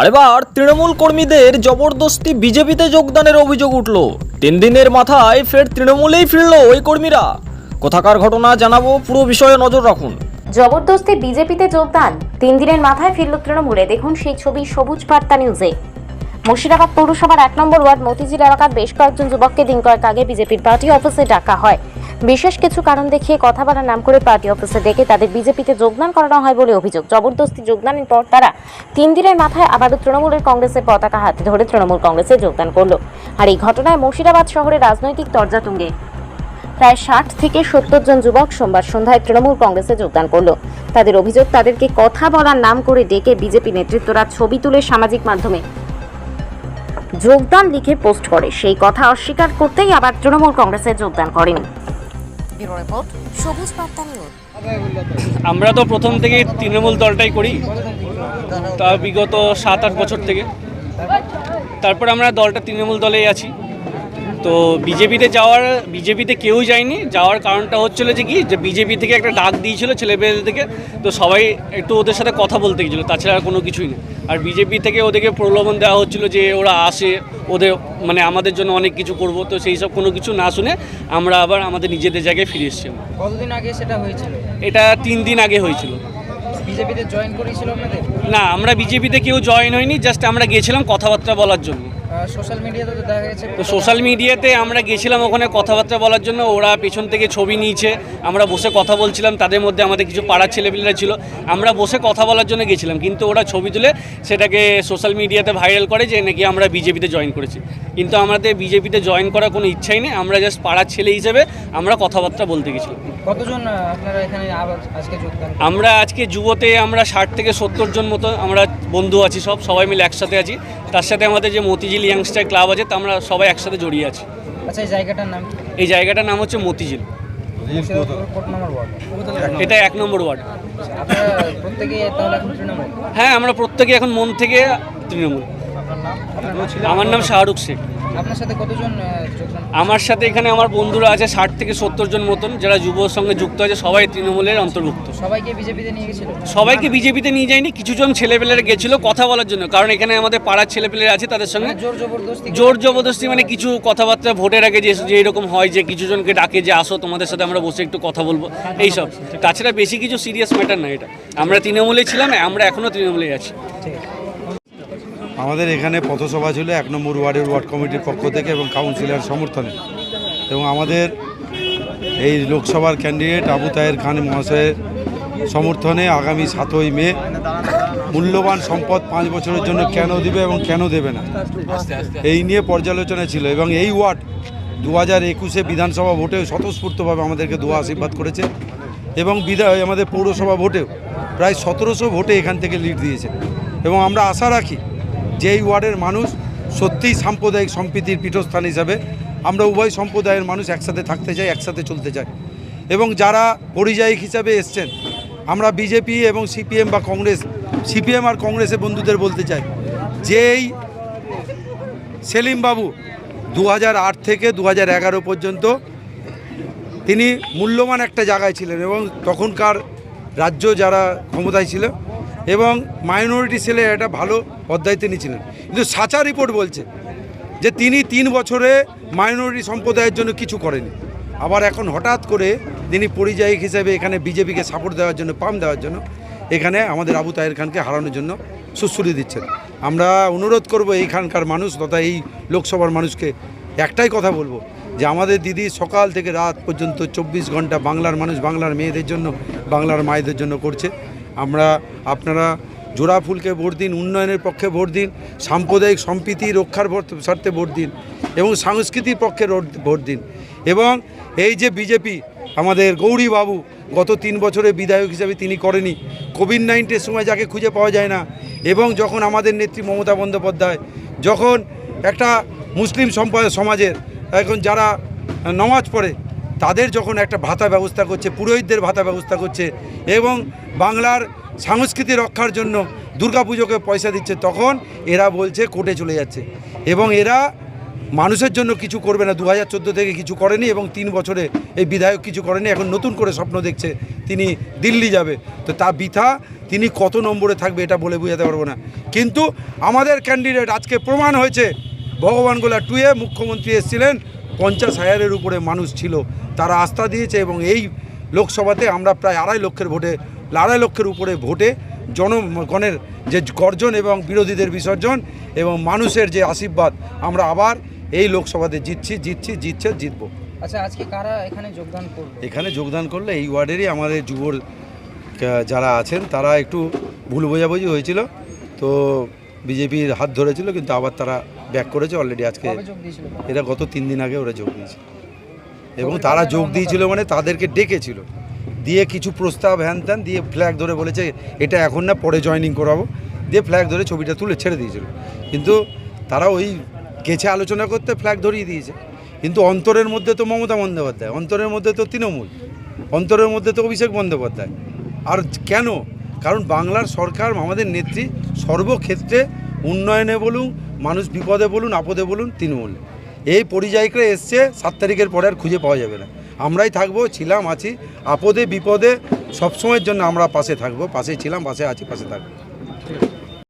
আর এবার তৃণমূল কর্মীদের জবরদস্তি বিজেপিতে যোগদানের অভিযোগ উঠল। তিন দিনের মাথায় ফের তৃণমূলেই ফিরল ওই কর্মীরা। কোথাকার ঘটনা জানাব পুরো বিষয়ে নজর রাখুন। জবরদস্তি বিজেপিতে যোগদান, তিন দিনের মাথায় ফিরল তৃণমূলে। দেখুন সেই ছবি সবুজ বার্তা নিউজে। মুর্শিদাবাদ পৌরসভার এক নম্বর ওয়ার্ড মতিঝিল এলাকার বেশ কয়েকজন যুবককে দিন কয়েক আগে বিজেপির পার্টি অফিসে ডাকা হয়। বিশেষ কিছু কারণ দেখিয়ে কথা বলার নাম করে পার্টি অফিসে ডেকে তাদের বিজেপিতে যোগদান করানো হয় বলে অভিযোগ। জবরদস্তি যোগদানের পর তারা তিন দিনের মাথায় আবারও তৃণমূলের কংগ্রেসের পতাকা হাতে ধরে তৃণমূল কংগ্রেসে যোগদান করল। আর এই ঘটনায় মুর্শিদাবাদ শহরে রাজনৈতিক তর্জাতুঙ্গে প্রায় ষাট থেকে সত্তর জন যুবক সোমবার সন্ধ্যায় তৃণমূল কংগ্রেসে যোগদান করল। তাদের অভিযোগ, তাদেরকে কথা বলার নাম করে ডেকে বিজেপি নেতৃত্বরা ছবি তুলে সামাজিক মাধ্যমে যোগদান লিখে পোস্ট করে। সেই কথা অস্বীকার করতেই আবার তৃণমূল কংগ্রেসে যোগদান করেন। আমরা তো প্রথম থেকে তৃণমূল দলটাই করি, তা বিগত সাত আট বছর থেকে। তারপর আমরা দলটা তৃণমূল দলেই আছি। তো বিজেপিতে যাওয়ার বিজেপিতে কেউ যায়নি। যাওয়ার কারণটা হচ্ছিল যে কি যে বিজেপি থেকে একটা ডাক দিয়েছিল ছেলেমেয়েদের থেকে তো সবাই একটু ওদের সাথে কথা বলতে গেছিল তাছাড়া আর কোনো কিছুই না। আর বিজেপি থেকে ওদেরকে প্রলোভন দেওয়া হচ্ছিল যে ওরা আসে ওদের মানে আমাদের জন্য অনেক কিছু করব তো সেই সব কোনো কিছু না শুনে আমরা আবার আমাদের নিজেদের জায়গায় ফিরে এসেছি কতদিন আগে সেটা হয়েছিল? এটা তিন দিন আগে হয়েছিল। বিজেপিতে জয়েন করেছিল না আমরা বিজেপিতে কেউ জয়েন হয়নি জাস্ট আমরা গেছিলাম কথাবার্তা বলার জন্য। সোশ্যাল মিডিয়াতে তো দেখা গেছে তো সোশ্যাল মিডিয়াতে আমরা গেছিলাম ওখানে কথাবার্তা বলার জন্য, ওরা পেছন থেকে ছবি নিয়েছে। আমরা বসে কথা বলছিলাম, তাদের মধ্যে আমাদের কিছু পাড়ার ছেলেপিলেরা ছিল। আমরা বসে কথা বলার জন্য গেছিলাম, কিন্তু ওরা ছবি তুলে সেটাকে সোশ্যাল মিডিয়াতে ভাইরাল করে যে নাকি আমরা বিজেপিতে জয়েন করেছি। কিন্তু আমাদের বিজেপিতে জয়েন করার কোনো ইচ্ছাই নেই, আমরা জাস্ট পাড়ার ছেলে হিসেবে আমরা কথাবার্তা বলতে গেছিলাম। কতজন আপনারা এখানে আজকে যোগদান আমরা আজকে যুবতে আমরা ষাট থেকে সত্তর জন মতো আমরা বন্ধু আছি সব সবাই মিলে একসাথে আছি। তার সাথে আমাদের যে মতিঝিল ইয়াংস্টার ক্লাব আছে তা আমরা সবাই একসাথে জড়িয়ে আছি। আচ্ছা এই জায়গাটার নাম এই জায়গাটার নাম হচ্ছে মতিঝিল। এটা এক নম্বর ওয়ার্ড। হ্যাঁ আমরা প্রত্যেকে এখন মন থেকে তৃণমূল। আমার নাম শাহরুখ শেখ। আপনার সাথে কতজন আমার সাথে এখানে আমার বন্ধুরা আছে ষাট থেকে সত্তর জন মতন যারা যুবর সঙ্গে যুক্ত আছে সবাই তৃণমূলের অন্তর্ভুক্ত। সবাইকে বিজেপিতে নিয়ে গেছিল? সবাইকে বিজেপিতে নিয়ে যায়নি কিছুজন ছেলেপেলেরা গেছিল কথা বলার জন্য কারণ এখানে আমাদের পাড়ার ছেলেপেলেরা আছে তাদের সঙ্গে মানে জোর জবরদস্তি? জোর জবরদস্তি মানে কিছু কথাবার্তা ভোটের আগে যে যে এরকম হয় যে কিছু জনকে ডাকে যে আসো তোমাদের সাথে আমরা বসে একটু কথা বলব এইসব তাছাড়া বেশি কিছু সিরিয়াস ম্যাটার না এটা। আমরা তৃণমূলে ছিলাম আমরা এখনও তৃণমূলেই আছি। আমাদের এখানে পথসভা ছিল এক নম্বর ওয়ার্ডের ওয়ার্ড কমিটির পক্ষ থেকে এবং কাউন্সিলর সমর্থনে। এবং আমাদের এই লোকসভার ক্যান্ডিডেট আবু তাহের খান মহাশয়ের সমর্থনে আগামী সাতই মে মূল্যবান সম্পদ পাঁচ বছরের জন্য কেন দিবে এবং কেন দেবে না? এই নিয়ে পর্যালোচনা ছিল এবং এই ওয়ার্ড দু হাজার একুশে বিধানসভা ভোটেও স্বতঃস্ফূর্তভাবে আমাদেরকে দোয়া আশীর্বাদ করেছে এবং বিধায় আমাদের পৌরসভা ভোটেও প্রায় সতেরোশো ভোটে এখান থেকে লিড দিয়েছে। এবং আমরা আশা রাখি যে এই ওয়ার্ডের মানুষ সত্যিই সাম্প্রদায়িক সম্প্রীতির পীঠস্থান হিসাবে, আমরা উভয় সম্প্রদায়ের মানুষ একসাথে থাকতে চাই, একসাথে চলতে চাই। এবং যারা পরিযায়িক হিসাবে এসছেন, আমরা বিজেপি এবং সিপিএম বা কংগ্রেস, সিপিএম আর কংগ্রেসের বন্ধুদের বলতে চাই, যেই সেলিম বাবু দু হাজার আট থেকে দু হাজার এগারো পর্যন্ত তিনি মূল্যবান একটা জায়গায় ছিলেন এবং তখনকার রাজ্য যারা ক্ষমতায় ছিল এবং মাইনরিটি ছেলে একটা ভালো অধ্যায় তিনি ছিলেন। কিন্তু সাচা রিপোর্ট বলছে যে তিনি তিন বছরে মাইনরিটি সম্প্রদায়ের জন্য কিছু করেনি আবার এখন হঠাৎ করে তিনি পরিযায়িক হিসেবে এখানে বিজেপিকে সাপোর্ট দেওয়ার জন্য পাম দেওয়ার জন্য এখানে আমাদের আবু তাহের খানকে হারানোর জন্য সুশ্রুতি দিচ্ছেন। আমরা অনুরোধ করব এইখানকার মানুষ তথা এই লোকসভার মানুষকে একটাই কথা বলব যে আমাদের দিদি সকাল থেকে রাত পর্যন্ত চব্বিশ ঘণ্টা বাংলার মানুষ, বাংলার মেয়েদের জন্য, বাংলার মায়েদের জন্য করছে। আমরা আপনারা জোড়া ফুলকে ভোট দিন, উন্নয়নের পক্ষে ভোট দিন, সাম্প্রদায়িক সম্প্রীতি রক্ষার স্বার্থে ভোট দিন এবং সংস্কৃতির পক্ষে ভোট দিন। এবং এই যে বিজেপি, আমাদের গৌরী বাবু গত তিন বছরে বিধায়ক হিসাবে তিনি করেনি। কোভিড নাইন্টিনের সময় যাকে খুঁজে পাওয়া যায় না। এবং যখন আমাদের নেত্রী মমতা বন্দ্যোপাধ্যায়, যখন একটা মুসলিম সমাজের, এখন যারা নমাজ পড়ে তাদের যখন একটা ভাতা ব্যবস্থা করছে, পুরোহিতদের ভাতা ব্যবস্থা করছে এবং বাংলার সংস্কৃতি রক্ষার জন্য দুর্গাপুজোকে পয়সা দিচ্ছে, তখন এরা বলছে কোর্টে চলে যাচ্ছে। এবং এরা মানুষের জন্য কিছু করবে না। দু হাজার চোদ্দ থেকে কিছু করেনি এবং তিন বছরে এই বিধায়ক কিছু করেনি। এখন নতুন করে স্বপ্ন দেখছে তিনি দিল্লি যাবে। তো তা বৃথা, তিনি কত নম্বরে থাকবে এটা বলে বোঝাতে পারব না। কিন্তু আমাদের ক্যান্ডিডেট আজকে প্রমাণ হয়েছে। ভগবানগোলা টুয়ে মুখ্যমন্ত্রী এসেছিলেন। পঞ্চাশ হাজারের উপরে মানুষ ছিল তারা আস্থা দিয়েছে এবং এই লোকসভাতে আমরা প্রায় আড়াই লক্ষের ভোটে আড়াই লক্ষের উপরে ভোটে জনগণের যে গর্জন এবং বিরোধীদের বিসর্জন এবং মানুষের যে আশীর্বাদ আমরা আবার এই লোকসভাতে জিতছি জিতছি জিতছে জিতবো। আচ্ছা আজকে কারা এখানে যোগদান করবে? এখানে যোগদান করলে এই ওয়ার্ডেরই আমাদের যুবর যারা আছেন তারা একটু ভুল বোঝাবুঝি হয়েছিল। তো বিজেপির হাত ধরেছিল কিন্তু আবার তারা ব্যাক করেছে অলরেডি আজকে এরা গত তিন দিন আগে ওরা যোগ দিয়েছে এবং তারা যোগ দিয়েছিল মানে তাদেরকে ডেকেছিল। দিয়ে কিছু প্রস্তাব হ্যান ত্যান দিয়ে ফ্ল্যাগ ধরে বলেছে এটা এখন না পরে জয়েনিং করাবো। দিয়ে ফ্ল্যাগ ধরে ছবিটা তুলে ছেড়ে দিয়েছিল। কিন্তু তারা ওই গেছে আলোচনা করতে ফ্ল্যাগ ধরিয়ে দিয়েছে। কিন্তু অন্তরের মধ্যে তো মমতা বন্দ্যোপাধ্যায় অন্তরের মধ্যে তো তৃণমূল অন্তরের মধ্যে তো অভিষেক বন্দ্যোপাধ্যায়। আর কেন? কারণ বাংলার সরকার, আমাদের নেত্রী সর্বক্ষেত্রে উন্নয়নে বলুন, মানুষ বিপদে বলুন, আপদে বলুন, তৃণমূল। এই পরিযায়ীরা এসছে, সাত তারিখের পরে আর খুঁজে পাওয়া যাবে না। আমরাই থাকব, ছিলাম, আছি। আপদে, বিপদে সবসময়ের জন্য আমরা পাশে থাকব, পাশে ছিলাম, পাশে আছি, পাশে থাকব।